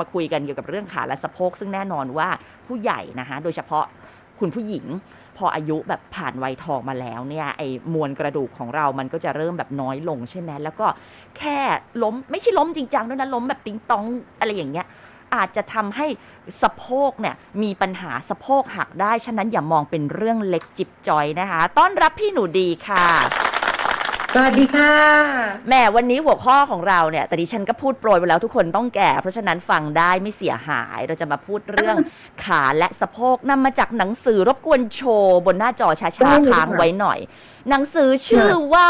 มาคุยกันเกี่ยวกับเรื่องขาและสะโพก ซึ่งแน่นอนว่าผู้ใหญ่นะคะโดยเฉพาะคุณผู้หญิง พออายุแบบผ่านวัยทองมาแล้วเนี่ยไอ้มวลกระดูกของเรามันก็จะเริ่มแบบน้อยลงใช่ไหมแล้วก็แค่ล้มไม่ใช่ล้มจริงจังด้วยนะล้มแบบติ้งตองอะไรอย่างเงี้ยอาจจะทำให้สะโพกเนี่ยมีปัญหาสะโพกหักได้ ฉะนั้นอย่ามองเป็นเรื่องเล็กจิบจอยนะคะ ต้อนรับพี่หนูดีค่ะ สวัสดีค่ะ แหม่วันนี้หัวข้อของเราเนี่ย แต่ดิฉันก็พูดโปรยไปแล้วทุกคนต้องแก่ เพราะฉะนั้นฟังได้ไม่เสียหาย เราจะมาพูดเรื่องขาและสะโพกนำมาจากหนังสือรบกวนโชว์บนหน้าจอช้าได้เลยๆค้างค่ะ ไว้หน่อย หนังสือชื่อว่า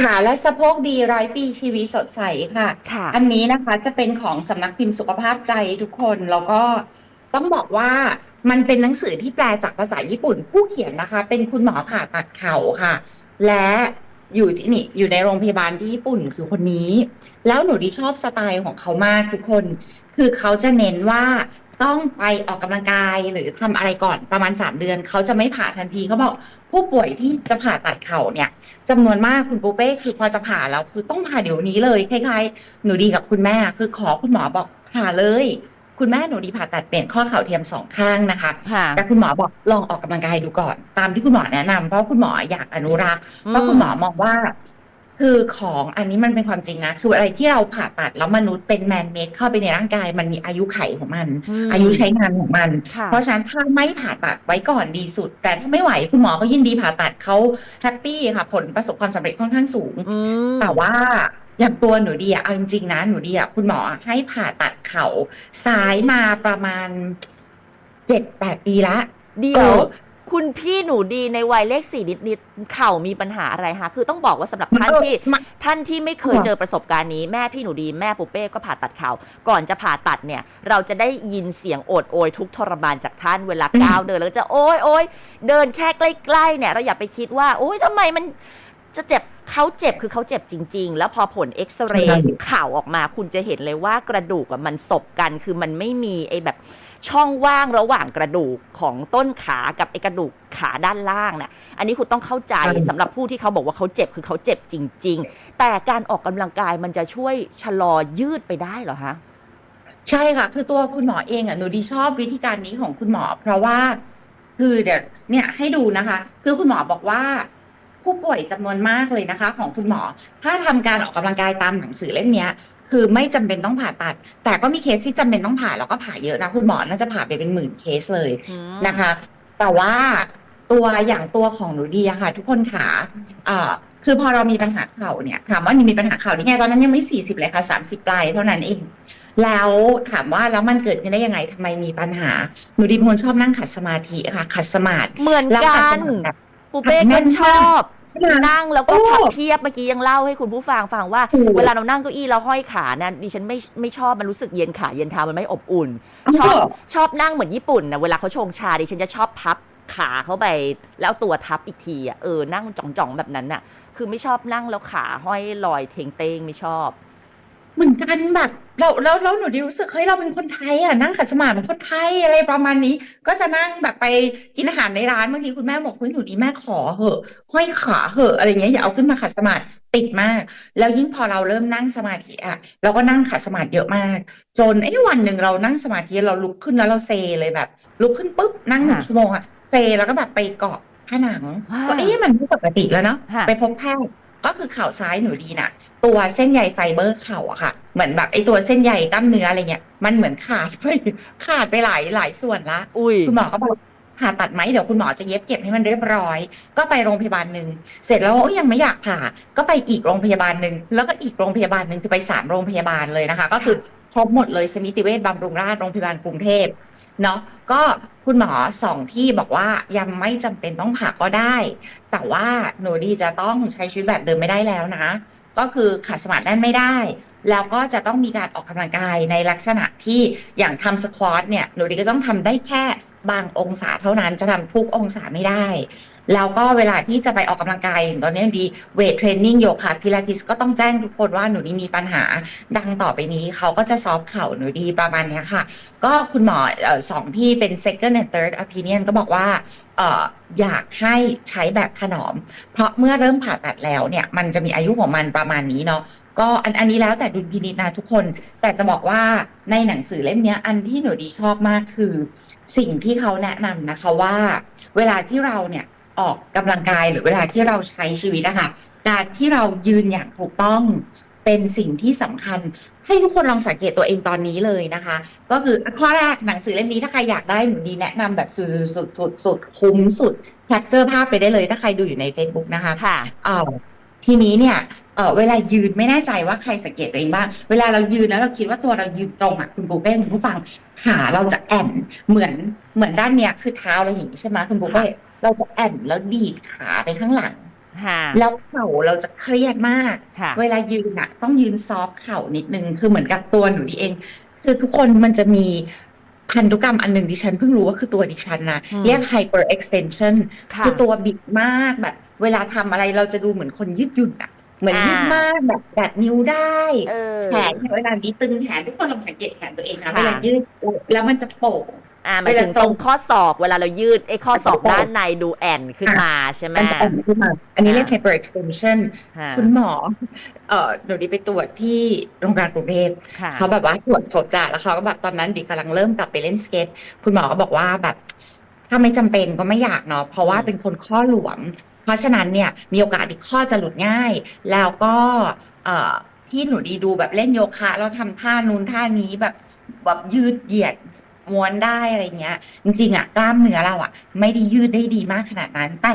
ขาและสะโพกดีร้อยปีชีวิตสดใสค่ะ ค่ะ อันนี้นะคะจะเป็นของสำนักพิมพ์สุขภาพใจทุกคน แล้วก็ต้องบอกว่ามันเป็นหนังสือที่แปลจากภาษาญี่ปุ่นผู้เขียนนะคะ เป็นคุณหมอผ่าตัดเข่าค่ะ และอยู่ที่นี่อยู่ในโรงพยาบาลที่ญี่ปุ่นคือคนนี้ แล้วหนูดีชอบสไตล์ของเขามากทุกคน คือเขาจะเน้นว่าต้องไปออกกำลังกายหรือทำอะไรก่อนประมาณ3เดือน เขาจะไม่ผ่าทันทีเขาบอกผู้ป่วยที่จะผ่าตัดเข่าเนี่ยจำนวนมากคุณปูเป้คือพอจะผ่าแล้วคือต้องผ่าเดี๋ยวนี้เลยคล้ายๆหนูดีกับคุณแม่ คือขอคุณหมอบอกผ่าเลย คุณแม่หนูดีผ่าตัดเปลี่ยนข้อเข่าเทียมสองข้างนะคะค่ะแต่คุณหมอบอกลองออกกำลังกายดูก่อน ตามที่คุณหมอแนะนำเพราะคุณหมออยากอนุรักษ์ เพราะคุณหมอมองว่า คือของอันนี้มันเป็นความจริงนะคืออะไรที่เราผ่าตัดแล้วมนุษย์เป็นแมนเมดเข้าไปในร่างกาย มันมีอายุไขของมันมอายุใช้งานของมันค่ะเพราะฉะนั้นถ้าไม่ผ่าตัดไว้ก่อนดีสุด แต่ถ้าไม่ไหวคุณหมอก็ยินดีผ่าตัดเขาแฮปปี้ค่ะผลประสบความสำเร็จค่อนข้างสูงอืมแต่ว่าอย่างตัวหนูดีอะเอาจริงๆนะหนูดีอะคุณหมอให้ผ่าตัดเข่าซ้ายมาประมาณเจ็ดแปดปีละเดี๋เอยวอคุณพี่หนูดีในวัยเลขสี่นิดๆเข่ามีปัญหาอะไรคะคือต้องบอกว่าสำหรับท่านที่มันท่านที่ไม่เคยค่ะเจอประสบการณ์นี้แม่พี่หนูดีแม่ปุเป้ก็ผ่าตัดเข่าก่อนจะผ่าตัดเนี่ย เราจะได้ยินเสียงโอดโอยทุกข์ทรมานจากท่านเวลาก้าวเดินแล้วจะโอยโอยเดินแค่ใกล้ๆเนี่ยเราอย่าไปคิดว่าโอ้ยทำไมมัน จะเจ็บเขาเจ็บคือเขาเจ็บจริง ๆ แล้วพอผลเอ็กซเรใช่ย์ข่าวออกมา คุณจะเห็นเลยว่ากระดูกอะมันสบกัน คือมันไม่มีไอ้แบบช่องว่างระหว่างกระดูกของต้นขากับไอ้กระดูกขาด้านล่างน่ะ อันนี้คุณต้องเข้าใจใช่สำหรับผู้ที่เขาบอกว่าเขาเจ็บคือเขาเจ็บจริง ๆ แต่การออกกำลังกายมันจะช่วยชะลอยืดไปได้เหรอคะใช่ค่ะ คือตัวคุณหมอเองอะหนูดีชอบวิธีการนี้ของคุณหมอ เพราะว่าคือเดี๋ยวเนี่ยให้ดูนะคะ คือคุณหมอบอกว่า ผู้ป่วยจำนวนมากเลยนะคะ ของคุณหมอ ถ้าทำการออกกำลังกายตามหนังสือเล่มเนี้ยคือไม่จำเป็นต้องผ่าตัด แต่ก็มีเคสที่จำเป็นต้องผ่าแล้วก็ผ่าเยอะนะคุณหมอน่าจะผ่าไปเป็นหมื่นเคสเลยนะคะ แต่ว่าตัวอย่างตัวของหนูดีอะค่ะ ทุกคนขาเอ่อคือพอเรามีปัญหาเข่าเนี่ยถามว่านี่มีปัญหาเข่านี่ไงตอนนั้นยังไม่สี่สิบเลยค่ะสามสิบปลายเท่านั้นเอง แล้วถามว่าแล้วมันเกิดขึ้นได้ยังไงทำไมมีปัญหาหนูดีเป็นคนชอบนั่งขัดสมาธิค่ะขัดสมาธิเหมือนแล้วกัขัดสนมาธิแบบ ปูเป้แน่ก็นชมากอบใช่ไหม นั่งแล้วก็โอ้พับเพียบเมื่อกี้ยังเล่าให้คุณผู้ฟังฟังว่าถูกเวลาเรานั่งเก้าอี้เราห้อยขาเนี่ยดิฉันไม่ไม่ชอบมันรู้สึกเย็นขาเย็นเท้ามันไม่อบอุ่น ชอบชอบนั่งเหมือนญี่ปุ่นนะเวลาเขาชงชาดิฉันจะชอบพับขาเข้าไป แล้วเอาตัวทับอีกทีอะเออนั่งจ่องๆแบบนั้นน่ะ คือไม่ชอบนั่งแล้วขาห้อยลอยเทงเตงไม่ชอบ เหมือนกันแบบเราแล้วแล้วหนูดีรู้สึกเฮ้ยเราเป็นคนไทยอะนั่งขัดสมาธิเหมือนคนไทยอะไรประมาณนี้ ก็จะนั่งแบบไปกินอาหารในร้านบางทีคุณแม่บอกเฮ้ยหนูดีแม่ขอเหอะห้อยขาเหอะอะไรเงี้ยอย่าเอาขึ้นมาขัดสมาธิติดมาก แล้วยิ่งพอเราเริ่มนั่งสมาธิอะเราก็นั่งขัดสมาธิเยอะมาก จนไอ้วันหนึ่งเรานั่งสมาธิเราลุกขึ้นแล้วเราเซเลยแบบ ลุกขึ้นปุ๊บนั่งหนึ่งค่ะชั่วโมงอะเซแล้วก็แบบไปเกาะผนังว้าวก็เอ๊ะมันไม่ปกติแล้วเนาะค่ะไปพบแพทย์ ก็คือเข่าซ้ายหนูดีน่ะ ตัวเส้นใยไฟเบอร์เข่าอะค่ะ เหมือนแบบไอ้ตัวเส้นใยกล้ามเนื้ออะไรเงี้ยมันเหมือนขาดไปขาดไปหลายหลายส่วนละอุ้ยคุณหมอก็บอกผ่าตัดไหมเดี๋ยวคุณหมอจะเย็บเก็บให้มันเรียบร้อย ก็ไปโรงพยาบาลหนึ่งเสร็จแล้วโอ้ยยังไม่อยากผ่าก็ไปอีกโรงพยาบาลหนึ่งแล้วก็อีกโรงพยาบาลหนึ่งคือไปสามโรงพยาบาลเลยนะคะ ก็คือ ครบหมดเลยสมิติเวชบำรุงราษฎร์โรงพยาบาลกรุงเทพเนาะก็คุณหมอสองที่บอกว่ายังไม่จำเป็นต้องผ่าก็ได้ แต่ว่าหนูดีจะต้องใช้ชีวิตแบบเดิมไม่ได้แล้วนะ ก็คือขาดสมาธิแน่นไม่ได้ แล้วก็จะต้องมีการออกกำลังกายในลักษณะที่อย่างทำสควอตเนี่ยหนูดีก็ต้องทำได้แค่บางองศาเท่านั้นจะทำทุกองศาไม่ได้ แล้วก็เวลาที่จะไปออกกำลังกายอย่างตอนนี้ดีเวทเทรนนิ่งโยคะพิลาทิสก็ต้องแจ้งทุกคนว่าหนูดีมีปัญหาดังต่อไปนี้เขาก็จะซอฟเข่าหนูดีประมาณนี้ค่ะ ก็คุณหมอสองที่เป็น second and third opinion ก็บอกว่าอยากให้ใช้แบบถนอม เพราะเมื่อเริ่มผ่าตัดแล้วเนี่ย มันจะมีอายุของมันประมาณนี้เนาะก็อันอันนี้แล้วแต่ดุลพินิจนะทุกคน แต่จะบอกว่าในหนังสือเล่มนี้อันที่หนูดีชอบมากคือ สิ่งที่เขาแนะนำนะคะว่า เวลาที่เราเนี่ย ออกกำลังกายหรือเวลาที่เราใช้ชีวิตอะค่ะการที่เรายืนอย่างถูกต้องเป็นสิ่งที่สำคัญ ให้ทุกคนลองสังเกตตัวเองตอนนี้เลยนะคะ ก็คือข้อแรกหนังสือเล่มนี้ถ้าใครอยากได้หนูดีแนะนำแบบสุดสุดสุดสุดคุ้มสุดแคปเจอร์ภาพไปได้เลยถ้าใครดูอยู่ใน Facebook นะคะค่ะเอ่อทีนี้เนี่ยเอ่อเวลายืนไม่แน่ใจว่าใครสังเกตตัวเองบ้าง เวลาเรายืนแล้วเราคิดว่าตัวเรายืนตรงอะคุณปูเป้คุณผู้ฟังขาเราจะแอนเหมือนเหมือนด้านเนี้ยคือเท้าเราอย่างนี้ใช่ไหมคุณปูเป้ เราจะแอนแล้วดีดขาไปข้างหลังค่ะแล้วเข่าเราจะเครียดมากค่ะเวลายืนอะต้องยืนซอฟต์เข่านิดนึง คือเหมือนกับตัวหนูดีเอง คือทุกคนมันจะมีพันธุกรรมอันหนึ่งดิฉันเพิ่งรู้ว่าคือตัวดิฉันนะอืมเรียก hyper extension ค่ะคือตัวบิดมากแบบ เวลาทำอะไรเราจะดูเหมือนคนยืดหยุ่นอะเหมือนอ่ายืยืดมากแบบดัดนิ้วได้เออแขนเนี่ยเวลานี้ตึงแขนทุกคนลองสังเกตแขนตัวเองนะค่ะเวลายืดแล้วมันจะโป่ง อ่าหมายถึงเวลาตตรรงงข้อศอกเวลาเรายืดไอ้ข้อศอกตรงด้านในดูแอนขึ้นมาใช่ไหมมันจะแอนขึ้นมา อันนี้เรียกอ่า hyper extension ค่ะคุณหมอ เอ่อหนูดีไปตรวจที่โรงพยาบาลกรุงเทพค่ะเขาแบบว่าตรวจเขาจ่าแล้วเขาก็แบบตอนนั้นดิกำลังเริ่มกลับไปเล่นสเก็ต คุณหมอก็บอกว่าแบบ ถ้าไม่จำเป็นก็ไม่อยากเนาะเพราะว่าอืมเป็นคนข้อหลวม เพราะฉะนั้นเนี่ยมีโอกาสที่ข้อจะหลุดง่าย แล้วก็เอ่อที่หนูดีดูแบบเล่นโยคะแล้วทำท่านู้นท่านี้แบบแบบยืดเหยียด ม้วนได้อะไรเงี้ย จริงๆอะกล้ามเนื้อเราอะไม่ได้ยืดได้ดีมากขนาดนั้น แต่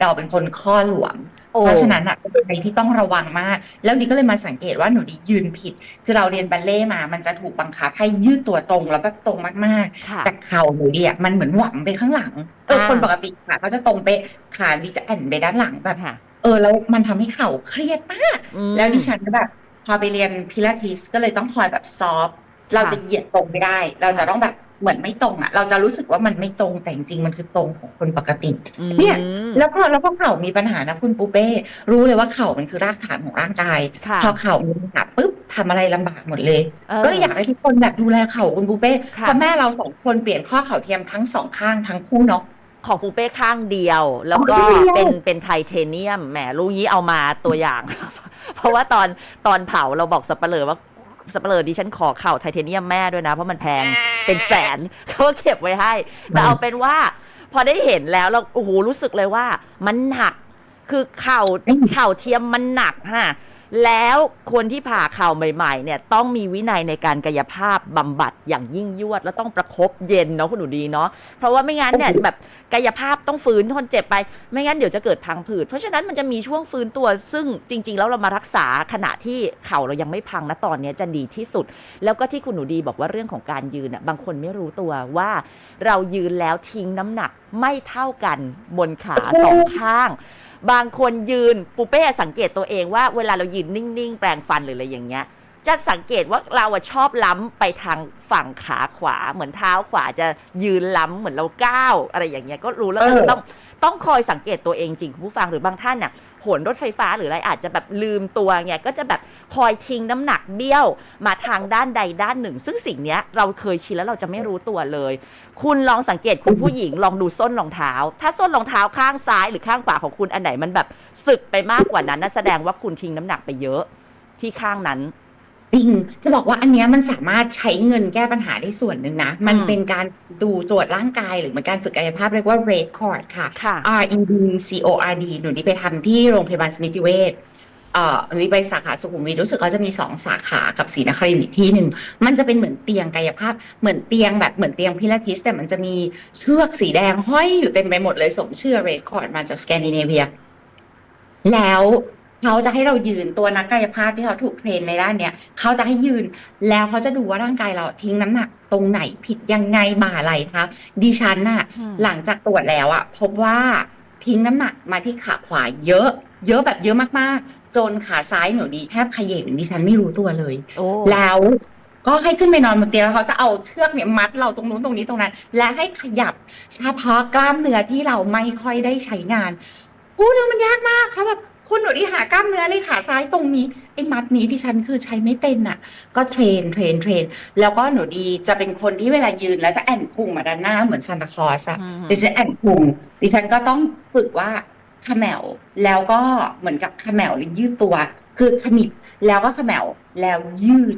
เราเป็นคนข้อหลวมโอ้เพราะฉะนั้นอะเป็นอะไรที่ต้องระวังมาก แล้วดีก็เลยมาสังเกตว่าหนูดียืนผิด คือเราเรียนบัลเล่ต์มา มันจะถูกบังคับให้ยืดตัวตรงแล้วแบบตรงมากค่ะๆแต่เข่าหนูดีอะมันเหมือนหวำไปข้างหลังเอออ่าคนปกติขาเขาจะตรงไปะขาดีจะแอนไปด้านหลังแบบค่ะเออแล้วมันทำให้เข่าเครียดมากอืมแล้วดิฉันก็แบบพอไปเรียนพิลาทิสก็เลยต้องคอยแบบซอฟต์เราจะเหยียดตรงไม่ได้ เราจะต้องแบบ เหมือนไม่ตรงอะเราจะรู้สึกว่ามันไม่ตรงแต่จริงๆมันคือตรงของคนปกติ เนี่ยอืมแล้วพอแล้วพอเข่ามีปัญหานะคุณปูเป้รู้เลยว่าเข่ามันคือรากฐานของร่างกายค่ะพอเข่ามีปัญหาปุ๊บทำอะไรลำบากหมดเลยเออก็เลยอยากให้ทุกคนแบบดูแลเข่าคุณปูเป้ค่ะเพราะแม่เราสองคนเปลี่ยนข้อเข่าเทียมทั้งสองข้างทั้งคู่เนาะของปูเป้ข้างเดียว แล้วก็ข้างเดียวเป็นเป็นไทเทเนียมแหมลูกนี้เอามาตัวอย่าง เพราะว่าตอนตอนเผาเราบอกสับเปลือว่า สับเปลือดิฉันขอเข่าไทเทเนียมแม่ด้วยนะ เพราะมันแพงเป็นแสนเขาก็เก็บไว้ให้ แต่เอาเป็นว่า พอได้เห็นแล้วเราโอ้โหรู้สึกเลยว่า มันหนัก คือเข่าอืมเข่าเทียมมันหนักฮะ แล้วคนที่ผ่าเข่าใหม่ๆเนี่ยต้องมีวินัยในการกายภาพบำบัดอย่างยิ่งยวด แล้วต้องประคบเย็นเนาะคุณหนูดีเนาะเพราะว่าไม่งั้นเนี่ยแบบกายภาพต้องฟื้นทนเจ็บไป ไม่งั้นเดี๋ยวจะเกิดพังผืด เพราะฉะนั้นมันจะมีช่วงฟื้นตัวซึ่งจริง ๆ แล้วเรามารักษาขณะที่เข่าเรายังไม่พังนะตอนเนี้ยจะดีที่สุด แล้วก็ที่คุณหนูดีบอกว่าเรื่องของการยืนอะบางคนไม่รู้ตัวว่าเรายืนแล้วทิ้งน้ำหนักไม่เท่ากันบนขาสองข้าง บางคนยืนปูเป้สังเกตตัวเองว่าเวลาเรายืนนิ่งๆ แปลงฟันหรืออะไรอย่างเงี้ย จะสังเกตว่าเราอะชอบล้ำไปทางฝั่งขาขวา เหมือนเท้าขวาจะยืนล้ำเหมือนเราก้าวอะไรอย่างเงี้ยก็รู้แล้วเออก็ต้องต้องคอยสังเกตตัวเองจริงคุณผู้ฟังหรือบางท่านน่ะโหนรถไฟฟ้าหรืออะไรอาจจะแบบลืมตัวเงี้ยก็จะแบบคอยทิ้งน้ำหนักเบี้ยวมาทางด้านใดด้านหนึ่ง ซึ่งสิ่งเนี้ยเราเคยชินแล้วเราจะไม่รู้ตัวเลย คุณลองสังเกตคุณผู้หญิงลองดูส้นรองเท้า ถ้าส้นรองเท้าข้างซ้ายหรือข้างขวาของคุณอันไหนมันแบบสึกไปมากกว่านั้นนั่นแสดงว่าคุณทิ้งน้ำหนักไปเยอะที่ข้างนั้น จริงจะบอกว่าอันเนี้ยมันสามารถใช้เงินแก้ปัญหาได้ส่วนหนึ่งนะ มันอืมเป็นการดูตรวจร่างกายหรือเป็นการฝึกกายภาพเรียกว่า red cord ค่ะค่ะ R E D C O R D หนูนี่ไปทำที่โรงพยาบาลสมิติเวชเอ่อหนูนี่ไปสาขาสุขุมวิทรู้สึกเขาจะมีสองสาขากับศรีนครินทร์อีกที่หนึ่งมันจะเป็นเหมือนเตียงกายภาพ เหมือนเตียงแบบเหมือนเตียงพิลาทิส แต่มันจะมีเชือกสีแดงห้อยอยู่เต็มไปหมดเลยสมชื่อ red cord มาจากสแกนดิเนเวีย แล้ว เขาจะให้เรายืนตัวนักกายภาพที่เขาถูกเทรนในด้านเนี้ยเขาจะให้ยืนแล้วเขาจะดูว่าร่างกายเราทิ้งน้ำหนักตรงไหนผิดยังไงบ่าไหลครับดิฉันน่ะอืมหลังจากตรวจแล้วอะพบว่าทิ้งน้ำหนักมาที่ขาขวาเยอะ เยอะแบบเยอะมากๆ จนขาซ้ายหนูดีแทบเขย่งดิฉันไม่รู้ตัวเลยโอ้แล้วก็ให้ขึ้นไปนอนบนเตียงแล้วเขาจะเอาเชือกเนี่ยมัดเราตรงนู้นตรงนี้ตรงนั้น และให้ขยับเฉพาะกล้ามเนื้อที่เราไม่ค่อยได้ใช้งานพูดแล้วมันยากมากค่ะแบบ คุณหนูดีหากล้ามเนื้อในขาซ้ายตรงนี้ไอ้มัดนี้ดิฉันคือใช้ไม่เป็นอะ ก็เทรนเทรนเทรนแล้วก็หนูดีจะเป็นคนที่เวลายืนแล้วจะแอนพุงมาด้านหน้าเหมือนซานตาคลอสอะอืมดิฉันแอนพุงดิฉันก็ต้องฝึกว่าเขมวแล้วก็เหมือนกับเขมวหรือยืดตัว คือขมิบแล้วก็เขมวแล้วยืด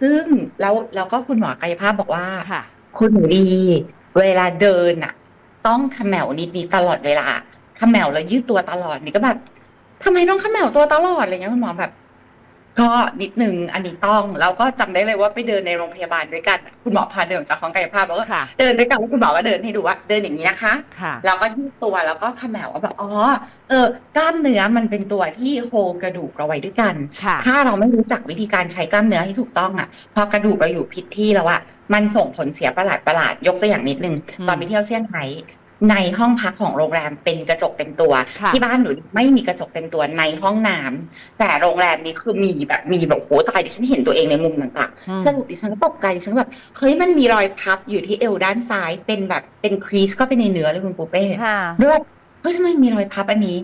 ซึ่งแล้วแล้วก็คุณหมอกายภาพบอกว่าค่ะคุณหนูดีเวลาเดินอะต้องเขมวนิดนี้ตลอดเวลาเขมวแล้วยืดตัวตลอดนี่ก็แบบ ทำไมต้องเขมวตัวตลอดอะไรเงี้ยคุณหมอแบบ ก็นิดนึงอันนี้ต้องแล้วก็จำได้เลยว่าไปเดินในโรงพยาบาลด้วยกัน คุณหมอพาเดินออกจากห้องกายภาพแล้วก็ค่ะเดินด้วยกันแล้วคุณหมอก็เดินให้ดูว่าเดินอย่างนี้นะคะค่ะแล้วก็ยืดตัวแล้วก็เขมวว่าแบบอ๋อเออกล้ามเนื้อมันเป็นตัวที่โฮกระดูกเราไว้ด้วยกันค่ะถ้าเราไม่รู้จักวิธีการใช้กล้ามเนื้อให้ถูกต้องอะ พอกระดูกเราอยู่ผิดที่แล้วอะมันส่งผลเสียประหลาดประหลาดๆยกตัวอย่างนิดนึงอืมตอนไปเที่ยวเซี่ยงไฮ้ ในห้องพักของโรงแรมเป็นกระจกเต็มตัวค่ะที่บ้านหนูไม่มีกระจกเต็มตัวในห้องน้ำแต่โรงแรมนี้คือมีแบบมีแบบโหตายดิฉันเห็นตัวเองในมุมต่างอืมๆสรุปดิฉันก็ตกใจดิฉันก็แบบเฮ้ยมันมีรอยพับอยู่ที่เอวด้านซ้ายเป็นแบบเป็นครีสก็เป็นในเนื้อเลยคุณปูเป้ค่ะด้วยว่าเฮ้ยทำไมมีรอยพับอันนี้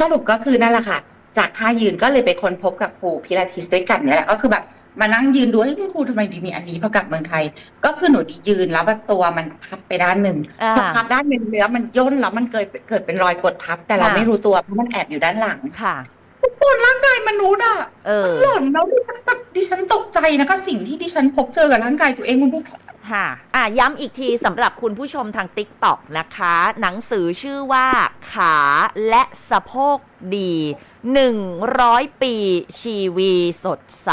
สรุปก็คือนั่นแหละค่ะ จากท่ายืนก็เลยไปค้นพบกับครูพิลาทิสด้วยกันเนี่ยแหละก็คือแบบมานั่งยืนดูให้ยคุณครูทำไมดีมีอันนี้พอกลับเมืองไทย ก็คือหนูดียืนแล้วแบบตัวมันพับไปด้านหนึ่งอ่าพอพับด้านหนึ่งเนื้อมันย่นแล้วมันเกิดเกิดเป็นรอยกดทับ แต่เราค่ะไม่รู้ตัวเพราะมันแอบอยู่ด้านหลังค่ะปวดร่างกายมนุษย์อะเออหล่นแล้วดิฉันแบบดิฉันตกใจนะคะสิ่งที่ดิฉันพบเจอกับร่างกายตัวเองคุณผู้ ค่ะอะย้ำอีกทีสำหรับคุณผู้ชมทาง TikTok นะคะ หนังสือชื่อว่าขาและสะโพกดี 100 ปีชีวีสดใส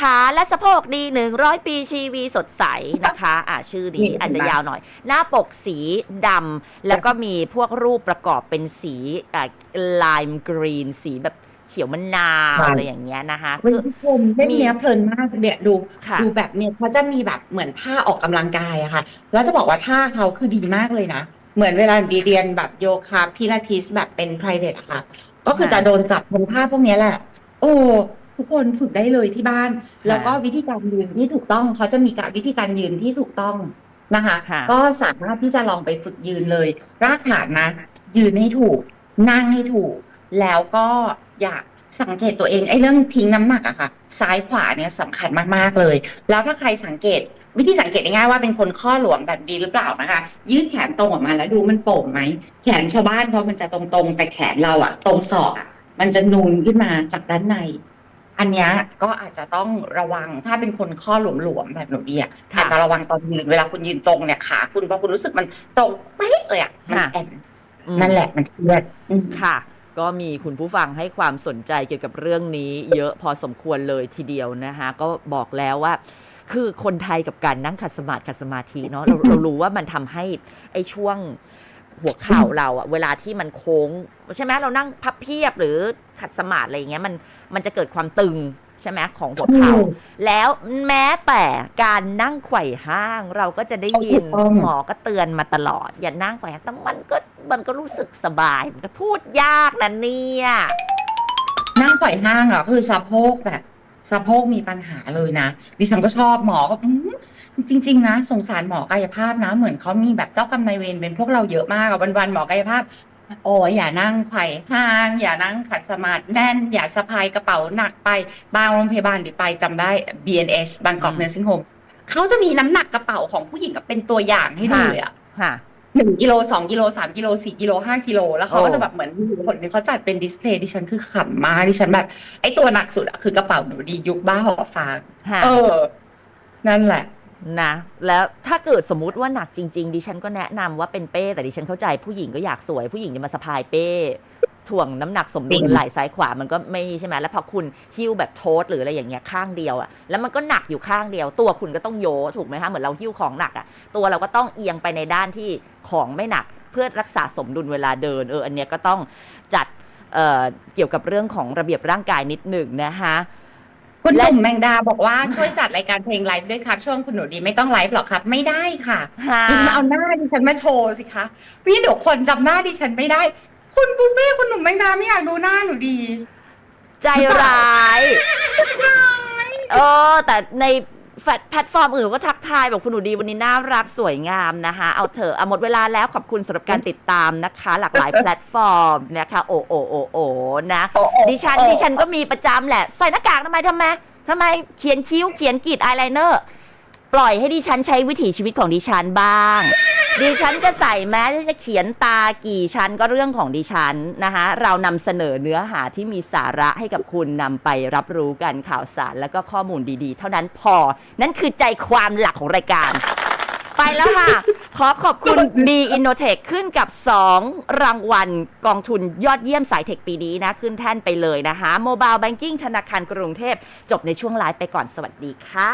ขาและสะโพกดี 100 ปีชีวีสดใสนะคะ อะชื่อดีนี่อาจจะยาวหน่อย หน้าปกสีดำแล้วก็มีพวกรูปประกอบเป็นสีอะลายกรีนสีแบบ ขียวมะนาวใช่อะไรอย่างเงี้ยนะคะคุณคือผู้ชมเล่มเนี้ยเพลินมากเนี่ยดูค่ะดูแบบเนี่ยเขาจะมีแบบเหมือนท่าออกกำลังกายอะค่ะ แล้วจะบอกว่าท่าเขาคือดีมากเลยนะ เหมือนเวลาดีเรียนแบบโยคะพิลาทิสแบบเป็น private อะค่ะ ก็คือค่ะจะโดนจับทำท่าพวกเนี้ยแหละ โอ้ทุกคนฝึกได้เลยที่บ้าน แล้วก็วิธีการยืนที่ถูกต้องเขาจะมีการวิธีการยืนที่ถูกต้องนะคะค่ะก็สามารถที่จะลองไปฝึกยืนเลย รากฐานนะ ยืนให้ถูก นั่งให้ถูก แล้วก็ อยากสังเกตตัวเองไอ้เรื่องทิ้งน้ำหนักอะค่ะ ซ้ายขวาเนี่ยสำคัญมากๆเลย แล้วถ้าใครสังเกตวิธีสังเกตง่ายๆว่าเป็นคนข้อหลวมแบบดีหรือเปล่านะคะ ยืดแขนตรงออกมาแล้วดูมันโป่งไหมแขนชาวบ้านเขามันจะตรงๆ แต่แขนเราอะตรงศอกอะมันจะนูนขึ้นมาจากด้านใน อันเนี้ยก็อาจจะต้องระวังถ้าเป็นคนข้อหลวมๆแบบหนูดีอะค่ะอาจจะระวังตอนยืนเวลาคุณยืนตรงเนี่ยขาคุณพอคุณรู้สึกมันตรงเป๊ะเลยอะมันค่ะแอนอืมนั่นแหละมันเครียดอืมค่ะ ก็มีคุณผู้ฟังให้ความสนใจเกี่ยวกับเรื่องนี้ เยอะพอสมควรเลยทีเดียวนะคะก็บอกแล้วว่า คือคนไทยกับการนั่งขัดสมาธิขัดสมาธิเนาะเราเรารู้ว่ามันทำให้ไอ้ช่วงหัวเข่าเราอะเวลาที่มันโค้ง ใช่ไหมเรานั่งพับเพียบหรือขัดสมาธิอะไรอย่างเงี้ยมันมันจะเกิดความตึง ใช่ไหมของหัวเข่าแล้วแม้แต่การนั่งไขว่ห้างเราก็จะได้ยินถูกต้องหมอก็เตือนมาตลอด อย่านั่งไขว่ห้างแต่มันก็มันก็รู้สึกสบาย มันก็พูดยากนะเนี่ยนั่งไขว่ห้างเหรอคือสะโพกแบบสะโพกมีปัญหาเลยนะดิฉันก็ชอบหมอก็อืมจริง ๆ นะ สงสารหมอกายภาพนะ เหมือนเขามีแบบเจ้ากรรมนายเวรเป็นพวกเราเยอะมากอะวันๆหมอกายภาพ โอ้ยอย่านั่งไขว่ห้าง อย่านั่งขัดสมาธิแน่น อย่าสะพายกระเป๋าหนักไปบางโรงพยาบาลหรือไปจำได้ BNH บางกอกอืมเนอร์ซิ่งโฮมเขาจะมีน้ำหนักกระเป๋าของผู้หญิงอะเป็นตัวอย่างให้ดูค่ะเลยอะค่ะหนึ่งกิโลสองกิโลสามกิโลสี่กิโลห้ากิโลแล้วเขาโอ้ก็จะแบบเหมือนมีคนหนึงเขาจัดเป็นดิสเพลย์ดิฉันคือขำมากดิฉันแบบ ไอ้ตัวหนักสุดอะคือกระเป๋าหนูดียุคบ้าหอฟางค่ะเออ นั่นแหละ นะแล้วถ้าเกิดสมมุติว่าหนักจริง ๆ ดิฉันก็แนะนำว่าเป็นเป้แต่ดิฉันเข้าใจผู้หญิงก็อยากสวย ผู้หญิงจะมาสะพายเป้ถ่วงน้ำหนักสมดุลจริงไหล่ซ้ายขวามันก็ไม่ใช่ไหมแล้วพอคุณหิ้วแบบโทสหรืออะไรอย่างเงี้ยข้างเดียวอะแล้วมันก็หนักอยู่ข้างเดียว ตัวคุณก็ต้องโยถูกไหมคะเหมือนเราหิ้วของหนักอะตัวเราก็ต้องเอียงไปในด้านที่ของไม่หนักเพื่อรักษาสมดุลเวลาเดินเอออันเนี้ยก็ต้องจัดเอ่อเกี่ยวกับเรื่องของระเบียบร่างกายนิดหนึ่งนะคะ คุณและตุ่มแมงดาบอกว่าช่วยจัดรายการเพลงไลฟ์ด้วยครับ ช่วงคุณหนูดีไม่ต้องไลฟ์หรอกครับ ไม่ได้ค่ะค่ะดิฉันเอาหน้าดิฉันมาโชว์สิคะพี่เดี๋ยวคนจำหน้าดิฉันไม่ได้ คุณปูเป้คุณหนุ่มแมงดาไม่อยากดูหน้าหนูดี ใจร้ายเออแต่ใน แฟลตแพลตฟอร์มอื่นก็ทักทายบอกคุณหนูดีวันนี้น่ารักสวยงามนะคะเอาเถอะเอาหมดเวลาแล้วขอบคุณสำหรับการติดตามนะคะ หลากหลายแพลตฟอร์มนะคะ โอโอโอโอนะโอ้โอ้ดิฉันโอ้ดิฉันก็มีประจำแหละ ใส่หน้ากากทำไมทำไมทำไมเขียนคิ้วเขียนกรีดอายไลเนอร์ ปล่อยให้ดิฉันใช้วิถีชีวิตของดิฉันบ้าง ดิฉันจะใส่แม้จะเขียนตากี่ชั้นก็เรื่องของดิฉันนะคะ เรานำเสนอเนื้อหาที่มีสาระให้กับคุณนำไปรับรู้กันข่าวสารแล้วก็ข้อมูลดีๆ เท่านั้นพอ นั่นคือใจความหลักของรายการ ไปแล้วค่ะ ขอขอบคุณ B Innotech ขึ้นกับ 2 รางวัลกองทุนยอดเยี่ยมสายเทคปีนี้นะ ขึ้นแท่นไปเลยนะคะ Mobile Banking ธนาคารกรุงเทพ จบในช่วงไลฟ์ไปก่อนสวัสดีค่ะ